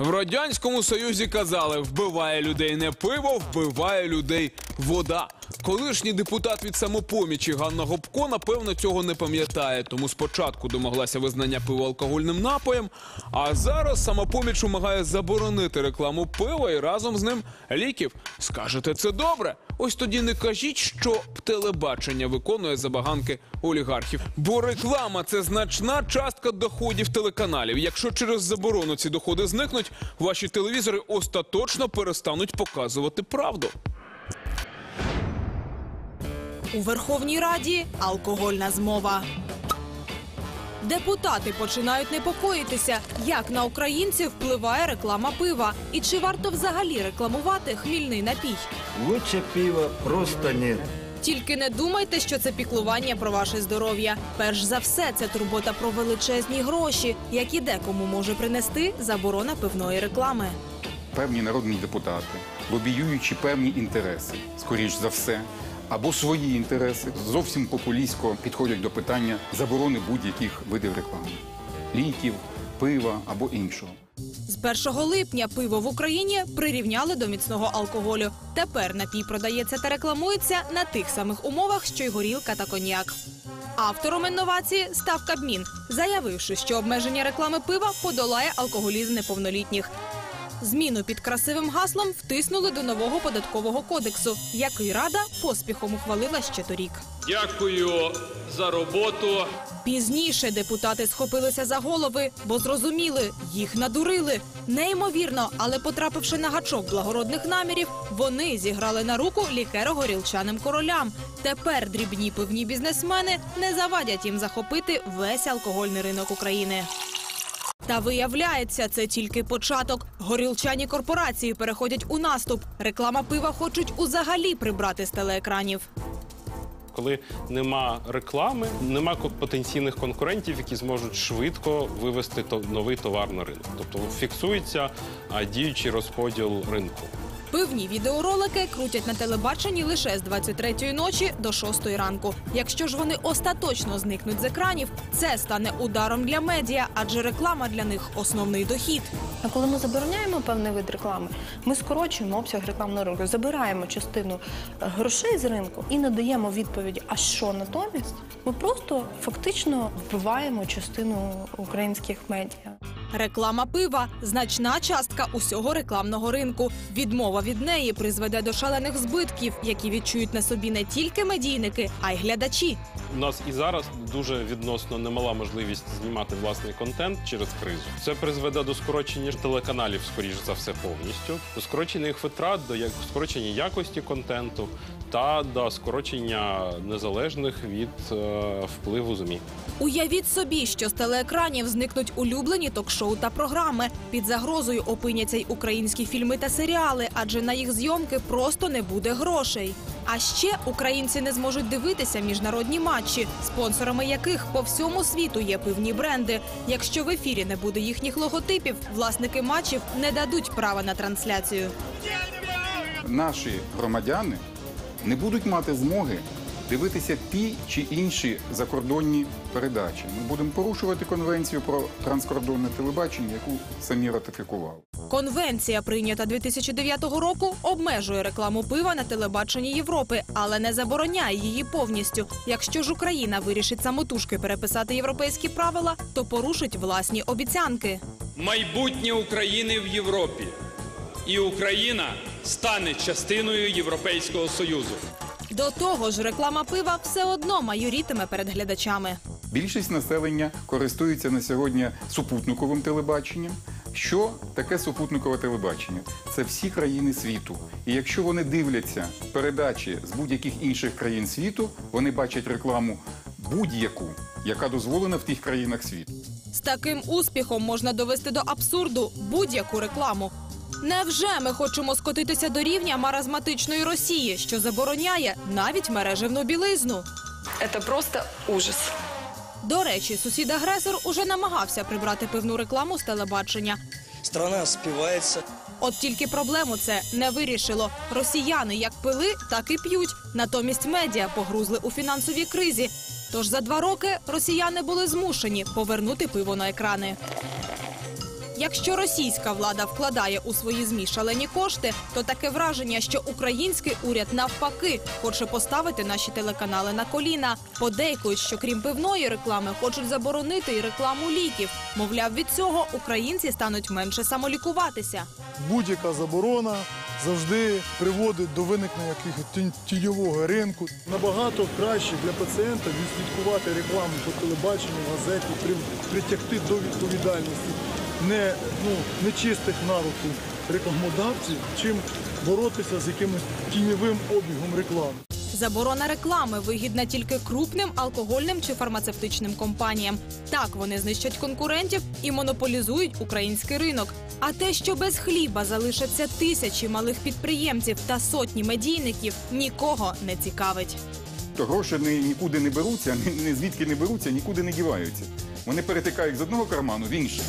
В радянському союзі казали: вбиває людей не пиво, вбиває людей вода. Колишній депутат від самопомічі Ганна Гопко, напевно, цього не пам'ятає, тому спочатку домоглася визнання пива алкогольним напоєм, а зараз самопоміч вимагає заборонити рекламу пива і разом з ним ліків. Скажете, це добре? Ось тоді не кажіть, що телебачення виконує забаганки олігархів. Бо реклама це значна частка доходів телеканалів. Якщо через заборону ці доходи зникнуть, ваші телевізори остаточно перестануть показувати правду. У Верховній Раді алкогольна змова. Депутати починають непокоїтися, як на українців впливає реклама пива, і чи варто взагалі рекламувати хмільний напій. Лучше пива просто нет. Тільки не думайте, що це піклування про ваше здоров'я. Перш за все, це турбота про величезні гроші, які декому може принести заборона пивної реклами. певні народні депутати, лобіюючи певні інтереси, скоріш за все, або свої інтереси, зовсім популістсько підходять до питання заборони будь-яких видів реклами ліків, пива або іншого. З 1 липня пиво в Україні прирівняли до міцного алкоголю. Тепер напій продається та рекламується на тих самих умовах, що й горілка та коньяк. Автором інновації став Кабмін, заявивши, що обмеження реклами пива подолає алкоголізм неповнолітніх. Зміну під красивим гаслом втиснули до нового податкового кодексу, який рада поспіхом ухвалила ще торік. Дякую за роботу. Пізніше депутати схопилися за голови, бо зрозуміли, їх надурили. Неймовірно, але потрапивши на гачок благородних намірів, вони зіграли на руку лікеро-горілчаним королям. Тепер дрібні пивні бізнесмени не завадять їм захопити весь алкогольний ринок України. Та виявляється, це тільки початок. Горілчані корпорації переходять у наступ. Реклама пива хочуть узагалі прибрати з телеекранів. Коли нема реклами, нема потенційних конкурентів, які зможуть швидко вивести новий товар на ринок. Тобто фіксується діючий розподіл ринку. Пивні відеоролики крутять на телебаченні лише з 23-ї ночі до 6-ї ранку. Якщо ж вони остаточно зникнуть з екранів, це стане ударом для медіа, адже реклама для них основний дохід. А коли ми забороняємо певний вид реклами, ми скорочуємо обсяг рекламного ринку, забираємо частину е, грошей з ринку і надаємо відповіді, а що натомість? Ми просто фактично вбиваємо частину українських медіа. Реклама пива значна частка усього рекламного ринку. Відмова від неї призведе до шалених збитків, які відчують на собі не тільки медійники, а й глядачі. У нас і зараз дуже відносно немала можливість знімати власний контент через кризу. Це призведе до скорочення телеканалів, скоріш за все, повністю, до скорочення їх витрат, до скорочення якості контенту та до скорочення незалежних від е, впливу ЗМІ. Уявіть собі, що з телеекранів зникнуть улюблені ток-шоу та програми. Під загрозою опиняться й українські фільми та серіали, адже на їх зйомки просто не буде грошей. А ще українці не зможуть дивитися міжнародні матчі, спонсорами яких по всьому світу є пивні бренди. Якщо в ефірі не буде їхніх логотипів, власники матчів не дадуть права на трансляцію. Наші громадяни не будуть мати змоги дивитися ті чи інші закордонні передачі. Ми будемо порушувати конвенцію про транскордонне телебачення, яку самі ратифікували. Конвенція, прийнята 2009 року, обмежує рекламу пива на телебаченні Європи, але не забороняє її повністю. Якщо ж Україна вирішить самотужки переписати європейські правила, то порушить власні обіцянки. Майбутнє України в Європі. І Україна стане частиною Європейського Союзу. До того ж, реклама пива все одно майорітиме перед глядачами. Більшість населення користується на сьогодні супутниковим телебаченням. Що таке супутникове телебачення? Це всі країни світу. І якщо вони дивляться передачі з будь-яких інших країн світу, вони бачать рекламу будь-яку, яка дозволена в тих країнах світу. З таким успіхом можна довести до абсурду будь-яку рекламу. Невже ми хочемо скотитися до рівня маразматичної Росії, що забороняє навіть мережевну білизну? Это просто ужас. До речі, сусід-агресор уже намагався прибрати пивну рекламу з телебачення. Страна спивается. От тільки проблему це не вирішило. Росіяни як пили, так і п'ють. Натомість медіа погрузли у фінансовій кризі. Тож за два роки росіяни були змушені повернути пиво на екрани. Якщо російська влада вкладає у свої змі шалені кошти, то таке враження, що український уряд навпаки хоче поставити наші телеканали на коліна. Подейкують, що крім пивної реклами хочуть заборонити і рекламу ліків. Мовляв, від цього українці стануть менше самолікуватися. Будь-яка заборона завжди приводить до виникнення якихось тіньового ринку. Набагато краще для пацієнта відслідкувати рекламу по телебаченню, газеті, притягти до відповідальності не, ну, нечистих на руку рекламодавців, чим боротися з якимось тіньовим обігом реклами. Заборона реклами вигідна тільки крупним алкогольним чи фармацевтичним компаніям. Так вони знищать конкурентів і монополізують український ринок. А те, що без хліба залишаться тисячі малих підприємців та сотні медійників, нікого не цікавить. То гроші ні- нікуди не беруться, ні звідки не беруться, нікуди не діваються. Вони перетикають з одного карману в інший.